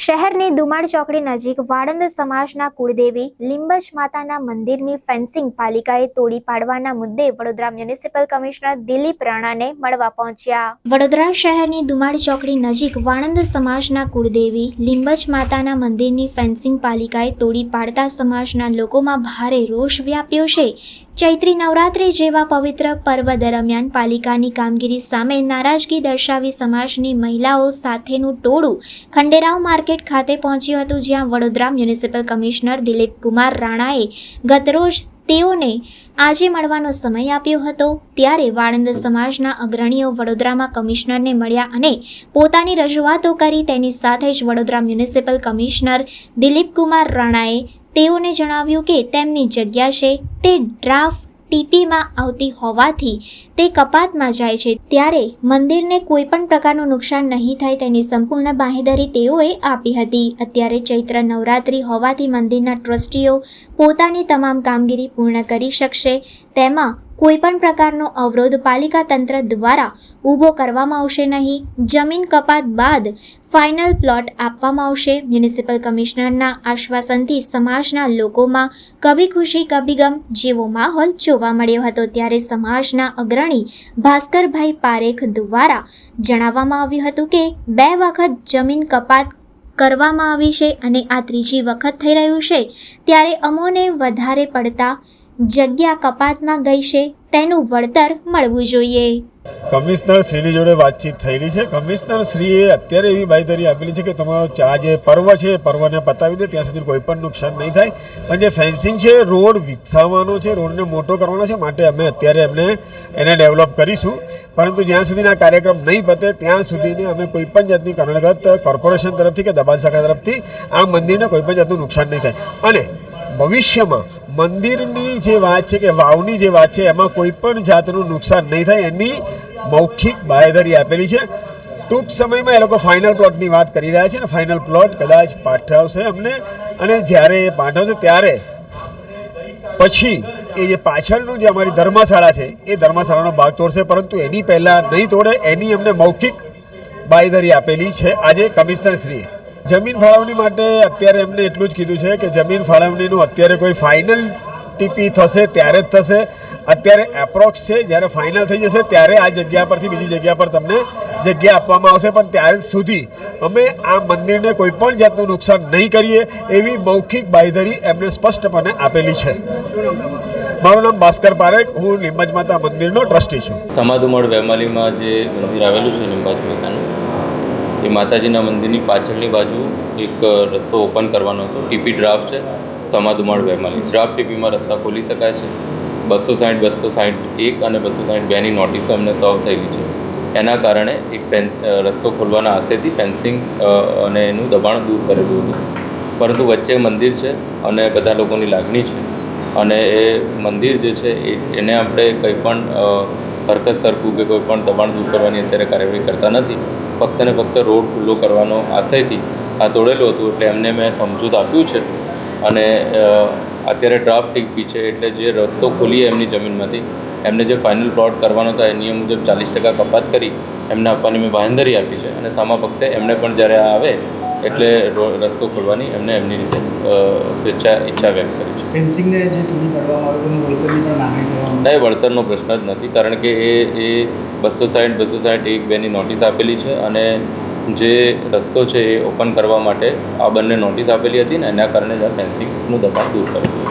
શહેરની દુમાડ ચોકડી નજીક વાળંદ સમાજના કુળદેવી લીંબજ માતાના મંદિરની ફેન્સિંગ પાલિકાએ તોડી પાડવાના મુદ્દે વડોદરા મ્યુનિસિપલ કમિશનર દિલીપ રાણાને મળવા પહોંચ્યા. વડોદરા શહેરની દુમાડ ચોકડી નજીક વાણંદ સમાજના કુળદેવી લીંબજ માતાના મંદિરની ફેન્સિંગ પાલિકાએ તોડી પાડતા સમાજના લોકોમાં ભારે રોષ વ્યાપ્યો છે. ચૈત્રી નવરાત્રિ જેવા પવિત્ર પર્વ દરમિયાન પાલિકાની કામગીરી સામે નારાજગી દર્શાવી સમાજની મહિલાઓ સાથેનું ટોળું ખંડેરાવ માર્કેટ ખાતે પહોંચ્યું હતું, જ્યાં વડોદરા મ્યુનિસિપલ કમિશનર દિલીપ કુમાર રાણાએ ગતરોજ તેઓને આજે મળવાનો સમય આપ્યો હતો. ત્યારે વાળંદ સમાજના અગ્રણીઓ વડોદરામાં કમિશનરને મળ્યા અને પોતાની રજૂઆતો કરી. તેની સાથે જ વડોદરા મ્યુનિસિપલ કમિશનર દિલીપ કુમાર રાણાએ તેઓને જણાવ્યું કે તેમની જગ્યા છે તે ડ્રાફ્ટ ટીપીમાં આવતી હોવાથી તે કપાતમાં જાય છે. ત્યારે મંદિરને કોઈ પણ પ્રકારનું નુકસાન નહીં થાય તેની સંપૂર્ણ બાહેદારી તેઓએ આપી હતી. અત્યારે ચૈત્ર નવરાત્રિ હોવાથી મંદિરના ટ્રસ્ટીઓ પોતાની તમામ કામગીરી પૂર્ણ કરી શકશે. તેમાં કોઈ પણ પ્રકારનો અવરોધ પાલિકા તંત્ર દ્વારા ઊભો કરવામાં આવશે નહીં. જમીન કપાત બાદ ફાઇનલ પ્લોટ આપવામાં આવશે. મ્યુનિસિપલ કમિશનરના આશ્વાસનથી સમાજના લોકોમાં કભી ખુશી કભી ગમ જેવો માહોલ જોવા મળ્યો હતો. ત્યારે સમાજના અગ્રણી ભાસ્કરભાઈ પારેખ દ્વારા જણાવવામાં આવ્યું હતું કે બે વખત જમીન કપાત કરવામાં આવી છે અને આ ત્રીજી વખત થઈ રહ્યું છે. ત્યારે અમોને વધારે પડતા જગ્યા કપાતમાં ગઈ છે તેનું વળતર મળવું જોઈએ. કમિશનર શ્રીની જોડે વાતચીત થયેલી છે. કમિશનર શ્રીએ અત્યારે એવી બાંયધરી આપેલી છે કે તમારો આ જે પર્વ છે એ પર્વને પતાવી દે, ત્યાં સુધી કોઈ પણ નુકસાન નહીં થાય. પણ જે ફેન્સિંગ છે, રોડ વિકસાવવાનો છે, રોડને મોટો કરવાનો છે, માટે અમે અત્યારે એમને એને ડેવલપ કરીશું. પરંતુ જ્યાં સુધીના કાર્યક્રમ નહીં પતે, ત્યાં સુધીને અમે કોઈ પણ જાતની કરણગત કોર્પોરેશન તરફથી કે દબાણ શાખા તરફથી આ મંદિરને કોઈ પણ જાતનું નુકસાન નહીં થાય. અને ભવિષ્યમાં મંદિરની જે વાત છે કે વાવની જે વાત છે, એમાં કોઈ પણ જાતનું નુકસાન નહીં થાય એની મૌખિક બાંયધરી આપેલી છે. ટૂંક સમયમાં એ લોકો ફાઇનલ પ્લોટની વાત કરી રહ્યા છે ને ફાઇનલ પ્લોટ કદાચ પાઠવશે અમને. અને જ્યારે એ પાઠવશે ત્યારે પછી એ જે પાછળનું જે અમારી ધર્મશાળા છે, એ ધર્મશાળાનો ભાગ તોડશે, પરંતુ એની પહેલાં નહીં તોડે, એની અમને મૌખિક બાંયધરી આપેલી છે આજે કમિશનર શ્રીએ જમીન ફાળવણી માટે અત્યારે એમને એટલું જ કીધું છે કે જમીન ફાળવણીનું અત્યારે કોઈ ફાઇનલ ટીપી થશે, ત્યારે જ થશે. અત્યારે એપ્રોક્સ છે, જ્યારે ફાઇનલ થઈ જશે, ત્યારે આ જગ્યા પરથી બીજી જગ્યા પર તમને જગ્યા આપવામાં આવશે. પણ ત્યાર સુધી અમે આ મંદિરને કોઈ પણ જાતનું નુકસાન નહીં કરીએ એવી મૌખિક બાંયધરી એમને સ્પષ્ટપણે આપેલી છે. મારું નામ ભાસ્કર પારેખ, હું નિમજ માતા મંદિરનો ટ્રસ્ટી છું. સમાધુમળ વેમાલીમાં જે મંદિર આવેલું છે લીંબાજ માતાનું એ માતાજીના મંદિરની પાછળની બાજુ એક રસ્તો ઓપન કરવાનો હતો. ટીપી ડ્રાફ્ટ છે. સમાધુમાળ વેમાલી. ડ્રાફ્ટ ટીપીમાં રસ્તા ખોલી શકાય છે. બસો સાઠ બસો સાઠ એક અને બસો સાઠ બેની નોટિસો અમને સર્વ થયેલી છે. એના કારણે એક ફેન રસ્તો ખોલવાના આશેથી ફેન્સિંગ અને એનું દબાણ દૂર કરેલું હતું. પરંતુ વચ્ચે મંદિર છે અને બધા લોકોની લાગણી છે. અને એ મંદિર જે છે એને આપણે કંઈ પણ હરકત સરખું કે કોઈ પણ દબાણ દૂર કરવાની અત્યારે કાર્યવાહી કરતા નથી. ફક્ત ને ફક્ત રોડ ખુલ્લો કરવાનો આશયથી આ તોડેલું હતું એટલે એમને મેં સમજૂત આપ્યું છે. અને અત્યારે ડ્રાફ્ટ બી છે એટલે જે રસ્તો ખોલીએ એમની જમીનમાંથી, એમને જે ફાઇનલ પ્લોટ કરવાનો હતો એ નિયમ મુજબ ચાલીસ ટકા કપાત કરી એમને આપવાની મેં બાંહેધરી આપી છે. અને સામા પક્ષે એમને પણ જ્યારે આવે એટલે રસ્તો ખોલવાની એમને એમની રીતે સ્વેચ્છા ઈચ્છા વ્યક્ત કરી છે. ફેન્સિંગને જે તૂટી પાડવામાં આવે તેનું વળતરની પણ માંગણી કરવામાં ના વળતરનો પ્રશ્ન જ નથી કારણ કે એ એ બસો સાઠ બસો સાઠ એક બેની નોટિસ આપેલી છે અને જે રસ્તો છે એ ઓપન કરવા માટે આ બંને નોટિસ આપેલી હતી ને એના કારણે જ આ ફેન્સિંગનું દબાણ દૂર કરેલું છે.